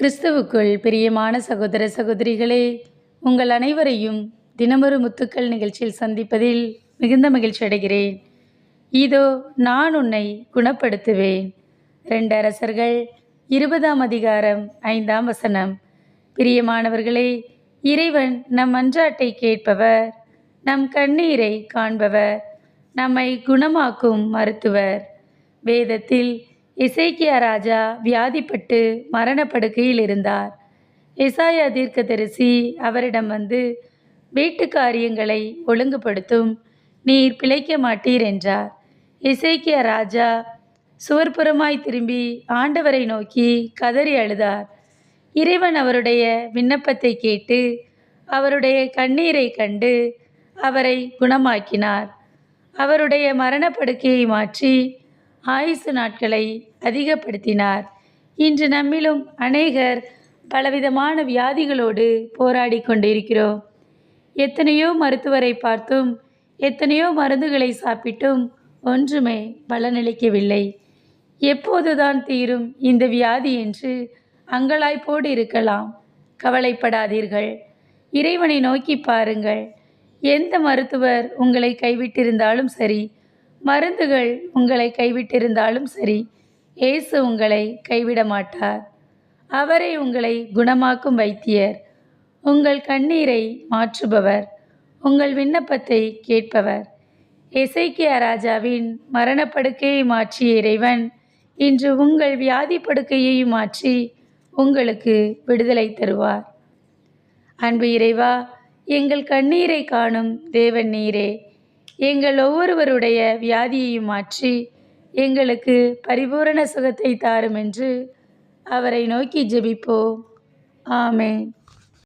கிறிஸ்துவுக்குள் பிரியமான சகோதர சகோதரிகளே உங்கள் அனைவரையும் தினமொரு முத்துக்கள் நிகழ்ச்சியில் சந்திப்பதில் மிகுந்த மகிழ்ச்சி அடைகிறேன். இதோ நான் உன்னை குணப்படுத்துவேன். ரெண்டு அரசர்கள் இருபதாம் அதிகாரம் ஐந்தாம் வசனம். பிரியமானவர்களே இறைவன் நம் அன்றாட்டை கேட்பவர் நம் கண்ணீரை காண்பவர் நம்மை குணமாக்கும் மருத்துவர். வேதத்தில் இசைக்கியா ராஜா வியாதிப்பட்டு மரணப்படுக்கையில் இருந்தார் எசாயா தீர்க்கதரிசி அவரிடம் வந்து வீட்டு காரியங்களை ஒழுங்குபடுத்தும் நீர் பிழைக்க மாட்டீர் என்றார். இசைக்கியா ராஜா சுவர்புறமாய் திரும்பி ஆண்டவரை நோக்கி கதறி அழுதார். இறைவன் அவருடைய விண்ணப்பத்தை கேட்டு அவருடைய கண்ணீரை கண்டு அவரை குணமாக்கினார். அவருடைய மரணப்படுக்கையை மாற்றி ஆயுசு நாட்களை அதிகப்படுத்தினார். இன்று நம்மிலும் அநேகர் பலவிதமான வியாதிகளோடு போராடி கொண்டிருக்கிறோம். எத்தனையோ மருத்துவரை பார்த்தும் எத்தனையோ மருந்துகளை சாப்பிட்டும் ஒன்றுமே பலனளிக்கவில்லை. எப்போதுதான் தீரும் இந்த வியாதி என்று அங்கலாய்ப்போடு இருக்கலாம். கவலைப்படாதீர்கள். இறைவனை நோக்கி பாருங்கள். எந்த மருத்துவர் உங்களை கைவிட்டிருந்தாலும் சரி மருந்துகள் உங்களை கைவிட்டிருந்தாலும் சரி இயேசு உங்களை கைவிட மாட்டார் அவரை உங்களை குணமாக்கும் வைத்தியர். உங்கள் கண்ணீரை மாற்றுபவர். உங்கள் விண்ணப்பத்தை கேட்பவர். இசைக்கிய ராஜாவின் மரணப்படுக்கையை மாற்றிய இறைவன் இன்று உங்கள் வியாதி படுக்கையையும் மாற்றி உங்களுக்கு விடுதலை தருவார். அன்பு இறைவா எங்கள் கண்ணீரை காணும் தேவன் நீரே. எங்கள் ஒவ்வொருவருடைய வியாதியையும் மாற்றி எங்களுக்கு பரிபூரண சுகத்தை தாரும் என்று அவரை நோக்கி ஜெபிப்போம். ஆமேன்.